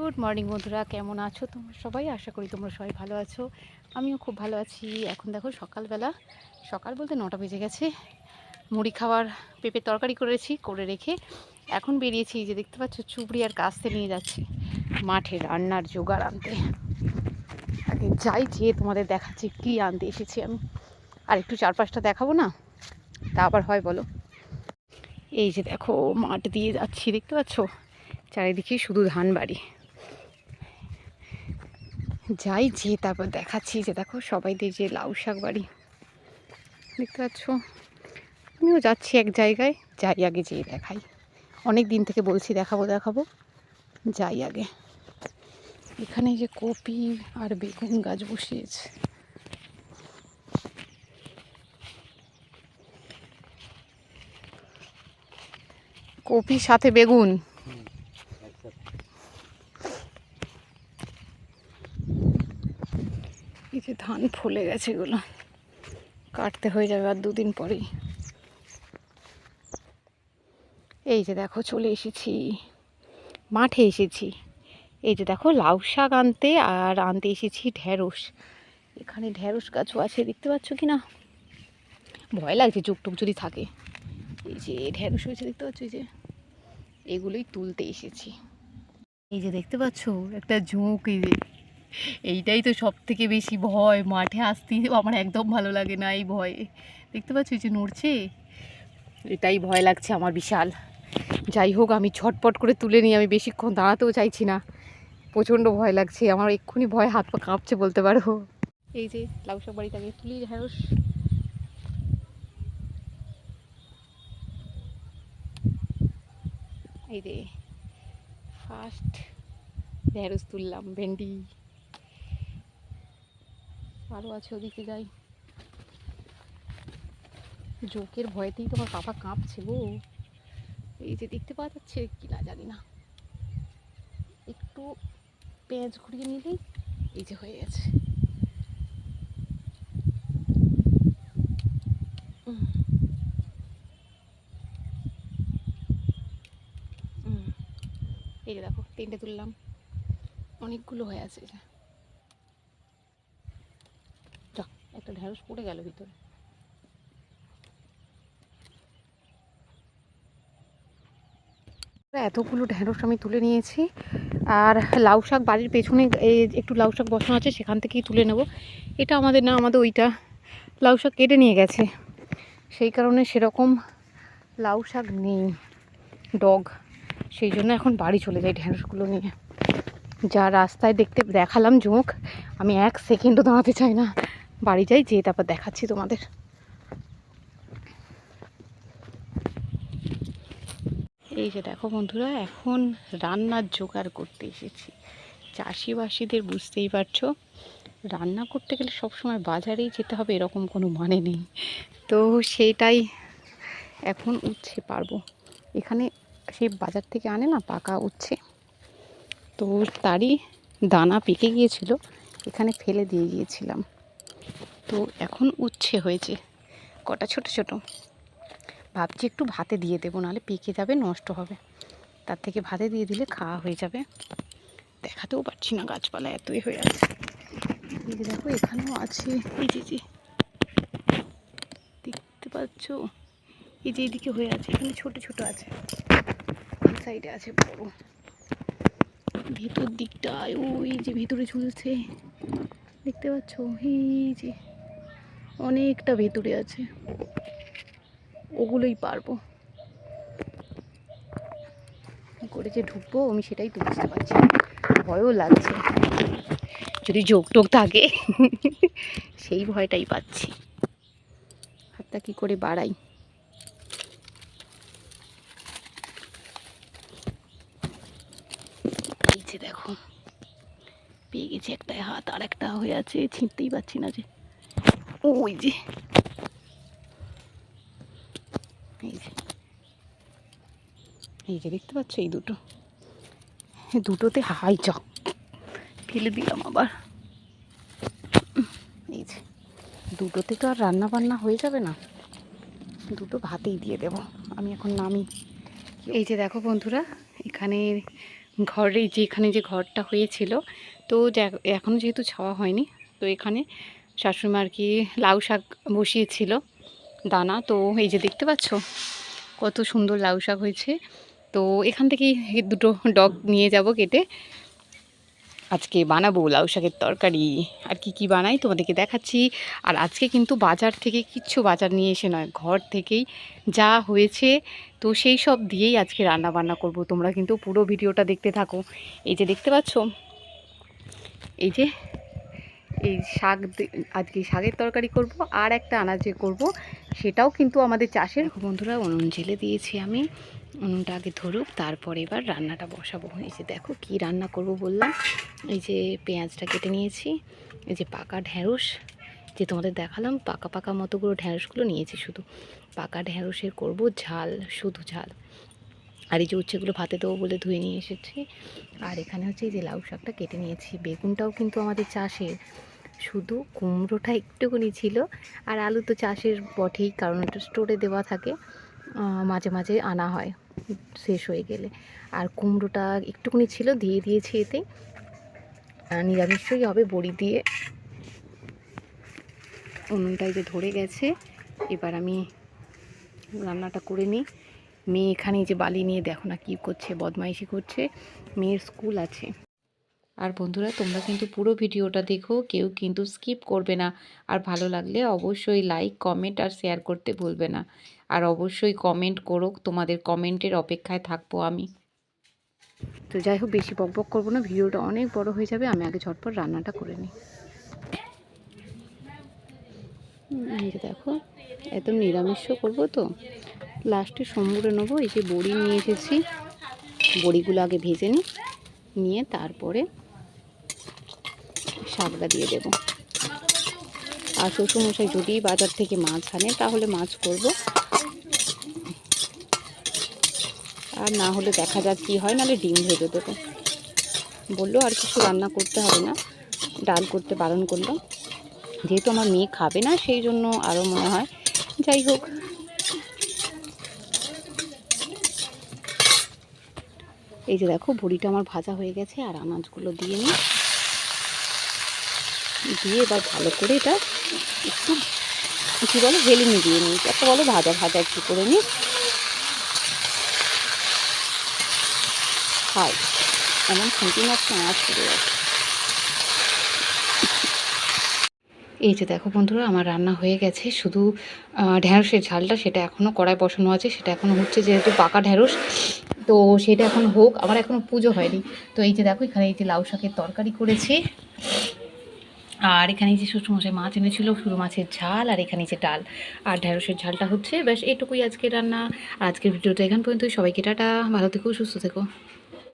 Good morning বন্ধুরা। কেমন আছো তোমরা সবাই? আশা করি তোমরা সবাই ভালো আছো। আমিও খুব ভালো আছি। এখন দেখো সকালবেলা। সকাল বলতে নটা বেজে গেছে। মুড়ি খাওয়ার পেঁপে তরকারি করেছি, করে রেখে এখন বেরিয়েছি। যে দেখতে পাচ্ছ, চুবড়ি আর কাস্তে নিয়ে যাচ্ছি মাঠে রান্নার জোগাড় আনতে। আগে যাই, যেয়ে তোমাদের দেখাচ্ছি কী আনতে এসেছি আমি। আর একটু চারপাশটা দেখাবো না? তা আবার হয়, বলো। এই যে দেখো, মাঠ দিয়ে যাচ্ছি, দেখতে পাচ্ছ? চারিদিকে শুধু ধান বাড়ি যাই, যে তারপর দেখাচ্ছি যে দেখো সবাইদের যে লাউ শাক বাড়ি। দেখতে পাচ্ছ? আমিও যাচ্ছি এক জায়গায়, যাই আগে যেয়ে দেখাই। অনেক দিন থেকে বলছি দেখাবো দেখাবো। যাই আগে। এখানে যে কপি আর বেগুন গাছ বসিয়েছে। কপির সাথে বেগুন। এই যে ধান ফুলে গেছে এগুলো। কাটতে হয়ে যাবে আর দুদিন পরেই। এই যে দেখো চলে এসেছি। মাঠে এসেছি। এই যে দেখো লাউ শাক আনতে আর আনতে এসেছি ঢ্যাঁড়স এখানে ঢ্যাঁড়স গাছও আছে, দেখতে পাচ্ছ কি না? ভয় লাগছে চুকটুক যদি থাকে। এই যে ঢ্যাঁড়স হয়েছে, দেখতে পাচ্ছ এই যে? এগুলোই তুলতে এসেছি। এই যে দেখতে পাচ্ছ, একটা ঝোঁক এই যে এইটাই তো সব থেকে বেশি ভয়। মাঠে আসতে আমার একদম ভালো লাগে না এই ভয়ে। দেখতে পাচ্ছ যে নড়ছে? এটাই ভয় লাগছে আমার বিশাল। যাই হোক, আমি ছটপট করে তুলে নিই, আমি বেশিক্ষণ দাঁড়াতেও চাইছি না। প্রচণ্ড ভয় লাগছে, আমার এক্ষুনি ভয় হাত পা কাঁপছে বলতে পারো। এই যে, লাউ শাক বাড়িতে আগে তুলি ঢেঁড়স এই রে ফার্স্ট ঢেঁড়স তুললাম, ভেন্ডি। আরও আছে ওদিকে যাই। জোকের ভয়তেই তোমার পাপা কাঁপছে গো। এই যে দেখতে পাওয়া যাচ্ছে কি না জানি না। একটু পেঁয়াজ ঘুরিয়ে নিলেই এই যে হয়ে গেছে। এই যে দেখো, তিনটে তুললাম। অনেকগুলো হয়ে আছে এই যে। যা একটা ঢেঁড়স পড়ে গেল ভিতরে। এতগুলো ঢেঁড়স আমি তুলে নিয়েছি। আর লাউ শাক বাড়ির পেছনে একটু লাউ শাক বসানো আছে, সেখান থেকেই তুলে নেব। এটা আমাদের না, আমাদের ওইটা লাউ শাক কেটে নিয়ে গেছে। সেই কারণে সেরকম লাউ শাক নেই, ডগ। সেই জন্য এখন বাড়ি চলে যাই ঢেঁড়সগুলো নিয়ে। যা রাস্তায় দেখতে দেখালাম জোঁক আমি এক সেকেন্ডও দাঁড়াতে চাই না। বাড়ি যাই, যেয়ে তারপর দেখাচ্ছি তোমাদের। এই যে দেখো বন্ধুরা, এখন রান্নার জোগাড় করতে এসেছি। চাষিবাসীদের বুঝতেই পারছ, রান্না করতে গেলে সবসময় বাজারেই যেতে হবে, এরকম কোনো মানে নেই। তো সেটাই এখন উঠছে পারব। এখানে সেই বাজার থেকে আনে না, পাকা উচ্ছে। তো তারই দানা পেকে গিয়েছিল, এখানে ফেলে দিয়ে গিয়েছিলাম। তো এখন উচ্ছে হয়েছে। কটা ছোট ছোট। ভাবছি একটু ভাতে দিয়ে দেবো, নাহলে পেকে যাবে, নষ্ট হবে। তার থেকে ভাতে দিয়ে দিলে খাওয়া হয়ে যাবে। দেখাতেও পারছি না গাছপালা এতই হয়ে আছে। দেখো, এখানেও আছে। এই যে যে। দেখতে পাচ্ছ? এই যে এইদিকে হয়ে আছে, এখানে ছোট ছোট আছে। সাইডে আছে বড়। ভেতর দিকটায়, ওই যে ভেতরে ঝুলছে। দেখতে পাচ্ছ? এই যে। অনেকটা ভেতরে আছে। ওগুলোই পারব। করে যে ঢুকবো আমি সেটাই তো বুঝতে পারছি। ভয়ও লাগছে। যদি যোগ টোক থাকে, সেই ভয়টাই পাচ্ছি। হাতটা কী করে বাড়াই? দেখো, পেয়ে গেছি একটাই হাত, আর একটা হয়ে আছে, ছিঁড়তেই পারছি না যে। ওই যে এই যে এই যে দেখতে পাচ্ছ এই দুটো? দুটোতে হাই, চ। ফেলে দিলাম আবার। এই যে, দুটোতে তো আর রান্না বান্না হয়ে যাবে না। দুটো ভাতেই দিয়ে দেব। আমি এখন নামি। এই যে দেখো বন্ধুরা, এখানে ঘরে যে, এখানে যে ঘরটা হয়েছিল, তো এখনও যেহেতু ছাওয়া হয়নি, তো এখানে শাশুড়িমা আর কি লাউ শাক বসিয়েছিল, দানা। তো এই যে দেখতে পাচ্ছ, কত সুন্দর লাউ শাক হয়েছে। তো এখান থেকেই দুটো ডগ নিয়ে যাব কেটে। আজকে বানাবো লাউ শাকের তরকারি। আর কি কি বানাই তোমাদেরকে দেখাচ্ছি। আর আজকে কিন্তু বাজার থেকে কিচ্ছু বাজার নিয়ে এসে নয়, ঘর থেকেই যা হয়েছে। তো সেই সব দিয়েই আজকে রান্না বান্না করব। তোমরা কিন্তু পুরো ভিডিওটা দেখতে থাকো। এই যে দেখতে পাচ্ছ, এই যে এই শাক আজকে শাকের তরকারি করব, আর একটা আনাজে করব। সেটাও কিন্তু আমাদের চাষের বন্ধুরা, উনুন জেলে দিয়েছি আমি। উনুনটা আগে ধরুক, তারপরে এবার রান্নাটা বসাবো। এই যে দেখো কি রান্না করব বললাম। এই যে পেঁয়াজটা কেটে নিয়েছি, এই যে পাকা ঢ্যাঁড়স, যে তোমাদের দেখালাম, পাকা পাকা মতোগুলো ঢ্যাঁড়সগুলো নিয়েছি শুধু। পাকা ঢ্যাঁড়সের করব ঝাল, শুধু ঝাল। আর এই যে উচ্ছেগুলো ভাতে দেবো বলে ধুয়ে নিয়ে এসেছি। আর এখানে হচ্ছে এই যে লাউ শাকটা কেটে নিয়েছি। বেগুনটাও কিন্তু আমাদের চাষের। শুধু কুমড়োটা একটুকুনি ছিল আর আলু তো চাষের বটেই, কারণ ওটা স্টোরে দেওয়া থাকে মাঝে মাঝে আনা হয়, শেষ হয়ে গেলে। আর কুমড়োটা একটুকুনি ছিল, দিয়ে দিয়েছি এতে। নিরামিষই হবে, বড়ি দিয়ে। উনুনটাই যে ধরে গেছে, এবার আমি রান্নাটা করে নিই। মেয়ে এখানে যে বালি নিয়ে দেখো না কী করছে, বদমাইশি করছে। মেয়ের স্কুল আছে। আর বন্ধুরা, তোমরা কিন্তু পুরো ভিডিওটা দেখো, কেউ কিন্তু স্কিপ করবে না। আর ভালো লাগলে অবশ্যই লাইক কমেন্ট আর শেয়ার করতে ভুলবে না। আর অবশ্যই কমেন্ট করো, তোমাদের কমেন্টের অপেক্ষায় থাকব আমি। তো যাই হোক, বেশি বকবক করব না, ভিডিওটা অনেক বড় হয়ে যাবে, আমি আগে ঝটপট রান্নাটা করে নিই। দেখো, একদম নিরামিষও করব তো। লাস্টে সম্বুরে নেব, এই যে বড়ি নিয়ে এসেছি। বড়িগুলো আগে ভেজে নিই, নিয়ে তারপরে শাকটা দিয়ে দেবো। আর শ্বশুরমশাই যদি বাজার থেকে মাছ আনে, তাহলে মাছ করব। আর না হলে দেখা যাক কী হয়, নাহলে ডিম ভেজে দেবো। বলল, আর কিছু রান্না করতে হবে না। ডাল করতে বারণ করলাম। যেহেতু আমার মেয়ে খাবে না, সেই জন্য আরও মনে হয়, যাই হোক। এই যে দেখো বড়িটা আমার ভাজা হয়ে গেছে, আর আনাজগুলো দিয়ে নিই। দিয়ে এবার ভালো করে এটা একটু কী বলো হেলিনি দিয়ে নিই একটা বলো ভাজা ভাজা একটু করে নিই খাই এমন খুঁটি মাছ আঁচ পড়ে যাচ্ছে এই যে দেখো বন্ধুরা, আমার রান্না হয়ে গেছে। শুধু ঢ্যাঁড়সের ঝালটা সেটা এখনও কড়াই বসানো আছে, সেটা এখনও হচ্ছে যেহেতু পাকা ঢ্যাঁড়স, তো সেটা এখন হোক। আমার এখনও পুজো হয়নি। তো এই যে দেখো, এখানে এই যে লাউ শাকের তরকারি করেছি। আর এখানে যে শ্বশুরমশাই মাছ এনেছিল শুরু মাছের ঝাল আর এখানে যে ডাল। আর ঢ্যাঁড়সের ঝালটা হচ্ছে, ব্যাস এটুকুই আজকে রান্না। আজকের ভিডিওটা এখান পর্যন্তই। সবাইকে টাটা, ভালো থেকো, সুস্থ থেকো।